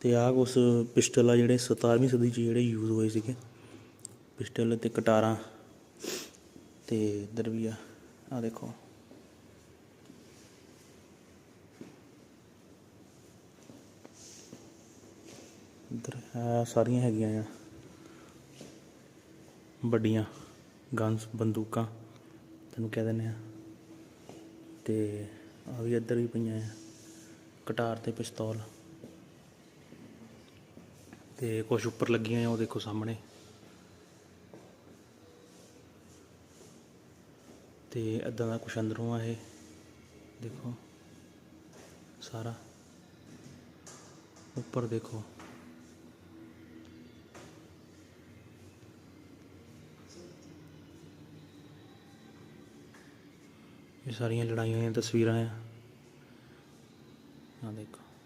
ਤੇ ਆਹ ਕੁਛ ਪਿਸਟਲ ਆ ਜਿਹੜੇ 17ਵੀਂ ਸਦੀ 'ਚ ਜਿਹੜੇ ਯੂਜ਼ ਹੋਏ ਸੀਗੇ। ਪਿਸਟਲ ਤੇ ਕਟਾਰਾਂ ਤੇ ਇੱਧਰ ਵੀ ਆ ਆ ਦੇਖੋ। ਇੱਧਰ ਆ ਸਾਰੀਆਂ ਹੈਗੀਆਂ ਆ। ਵੱਡੀਆਂ ਗਨਸ ਬੰਦੂਕਾਂ, ਤੈਨੂੰ ਕਹਿ ਦਿੰਦੇ ਆ। ਤੇ ਆ ਵੀ ਇੱਧਰ ਵੀ ਪਈਆਂ ਆ, ਕਟਾਰ ਤੇ ਪਿਸਤੌਲ। ਤੇ ਕੁਝ ਉੱਪਰ ਲੱਗੀਆਂ ਆ, ਉਹ ਦੇਖੋ ਸਾਹਮਣੇ। ਤੇ ਇਦਾਂ ਦਾ ਕੁਛ ਅੰਦਰੋਂ ਆ ਇਹ। ਦੇਖੋ, ਸਾਰਾ। ਉੱਪਰ ਦੇਖੋ। ਇਹ ਸਾਰੀਆਂ ਲੜਾਈਆਂ ਦੀਆਂ ਤਸਵੀਰਾਂ ਆ। ਆ ਦੇਖੋ।